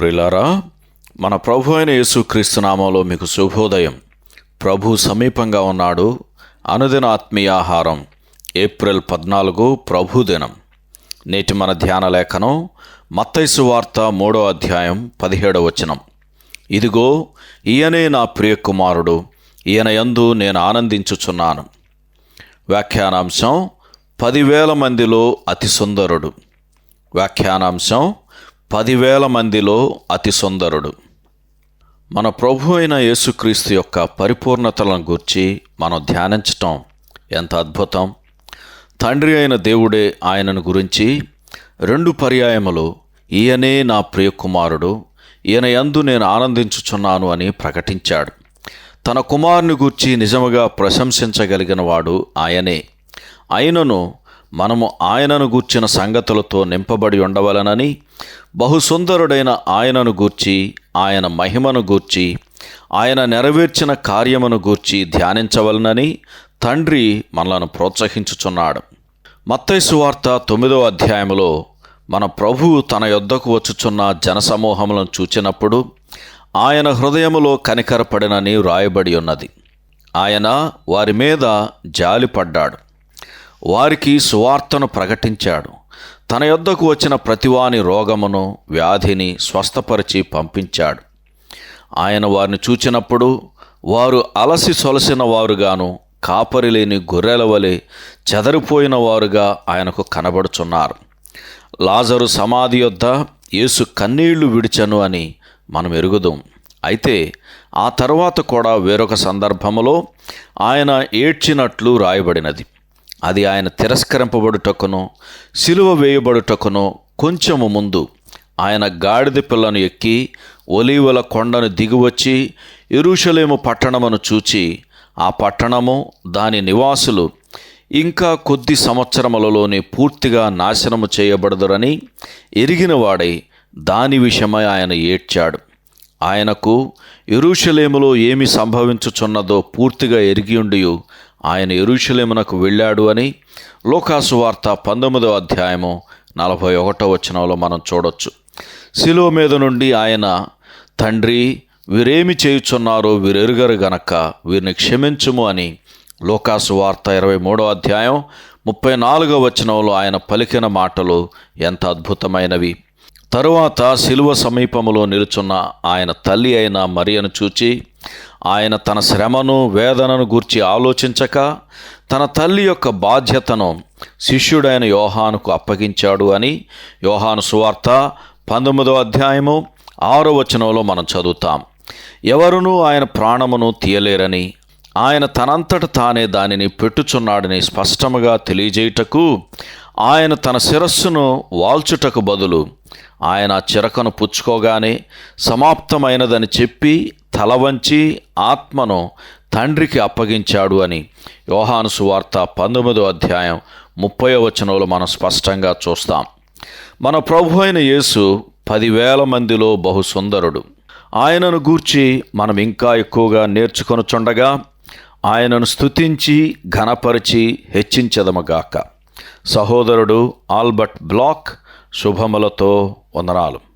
ప్రిలారా మన ప్రభు అయిన యేసుక్రీస్తు నామంలో మీకు శుభోదయం. ప్రభు సమీపంగా ఉన్నాడు. అనుదిన ఆత్మీయ ఆహారం ఏప్రిల్ పద్నాలుగు ప్రభు దినం. నేటి మన ధ్యాన లేఖనం మత్తైసు వార్త మూడో అధ్యాయం పదిహేడవ వచనం. ఇదిగో ఈయనే నా ప్రియ కుమారుడు ఈయన యందు నేను ఆనందించుచున్నాను. వ్యాఖ్యానాంశం పదివేల మందిలో అతి సుందరుడు. వ్యాఖ్యానాంశం పదివేల మందిలో అతి సుందరుడు. మన ప్రభు అయిన యేసుక్రీస్తు యొక్క పరిపూర్ణతలను గూర్చి మనం ధ్యానించటం ఎంత అద్భుతం. తండ్రి అయిన దేవుడే ఆయనను గురించి రెండు పర్యాయములు ఈయనే నా ప్రియకుమారుడు ఈయన యందు నేను ఆనందించుచున్నాను అని ప్రకటించాడు. తన కుమారుని గూర్చి నిజముగా ప్రశంసించగలిగిన వాడు ఆయనే. అయినను మనము ఆయనను గూర్చిన సంగతులతో నింపబడి ఉండవలనని బహుసుందరుడైన ఆయనను గూర్చి ఆయన మహిమను గూర్చి ఆయన నెరవేర్చిన కార్యమును గూర్చి ధ్యానించవలనని తండ్రి మనలను ప్రోత్సహించుచున్నాడు. మత్తైసు వార్త తొమ్మిదో అధ్యాయములో మన ప్రభువు తన యొద్దకు వచ్చుచున్న జనసమూహములను చూచినప్పుడు ఆయన హృదయములో కనికరపడినని వ్రాయబడి ఉన్నది. ఆయన వారి మీద జాలిపడ్డాడు. వారికి సువార్తను ప్రకటించాడు. తన యొద్దకు వచ్చిన ప్రతివాని రోగమును వ్యాధిని స్వస్థపరిచి పంపించాడు. ఆయన వారిని చూచినప్పుడు వారు అలసి సొలసిన వారుగాను కాపరిలేని గొర్రెల వలె చెదరిపోయిన వారుగా ఆయనకు కనబడుచున్నారు. లాజరు సమాధి యొద్ద యేసు కన్నీళ్ళు విడిచను అని మనం ఎరుగుదాం. అయితే ఆ తర్వాత కూడా వేరొక సందర్భములో ఆయన ఏడ్చినట్లు రాయబడినది. అది ఆయన తిరస్కరింపబడుటకును సిలువ వేయబడుటకును కొంచెము ముందు ఆయన గాడిద పిల్లను ఎక్కి ఒలీవల కొండను దిగివచ్చి ఎరుషలేము పట్టణమును చూచి ఆ పట్టణము దాని నివాసులు ఇంకా కొద్ది సంవత్సరములలోనే పూర్తిగా నాశనము చేయబడదురని ఎరిగినవాడై దాని విషయమై ఆయన ఏడ్చాడు. ఆయనకు ఎరుషలేములో ఏమి సంభవించుచున్నదో పూర్తిగా ఎరిగియుండి ఆయన ఎరుషులేమునకు వెళ్ళాడు అని లోకాసు వార్త పంతొమ్మిదో అధ్యాయము నలభై ఒకటో వచనంలో మనం చూడొచ్చు. శిలువ మీద నుండి ఆయన తండ్రి వీరేమి చేయుచున్నారో వీరెరుగరు గనక వీరిని క్షమించుము అని లోకాసు వార్త ఇరవై మూడో అధ్యాయం ముప్పై నాలుగో వచనంలో ఆయన పలికిన మాటలు ఎంత అద్భుతమైనవి. తరువాత శిలువ సమీపంలో నిలుచున్న ఆయన తల్లి అయిన మరియను చూచి ఆయన తన శ్రమను వేదనను గూర్చి ఆలోచించక తన తల్లి యొక్క బాధ్యతను శిష్యుడైన యోహానుకు అప్పగించాడు అని యోహాను సువార్త పంతొమ్మిదో అధ్యాయము ఆరో వచనంలో మనం చదువుతాం. ఎవరునూ ఆయన ప్రాణమును తీయలేరని ఆయన తనంతట తానే దానిని పెట్టుచున్నాడని స్పష్టముగా తెలియజేయుటకు ఆయన తన శిరస్సును వాల్చుటకు బదులు ఆయన చిరకను పుచ్చుకోగానే సమాప్తమైనదని చెప్పి తల వంచి ఆత్మను తండ్రికి అప్పగించాడు అని యోహాను సువార్త పంతొమ్మిదో అధ్యాయం ముప్పై వచనంలో మనం స్పష్టంగా చూస్తాం. మన ప్రభు అయిన యేసు పదివేల మందిలో బహు సుందరుడు. ఆయనను గూర్చి మనం ఇంకా ఎక్కువగా నేర్చుకొనుచుండగా ఆయనను స్తుతించి ఘనపరిచి హెచ్చించదమగాక సహోదరుడు ఆల్బర్ట్ బ్లాక్ శుభములతో వందనాలు.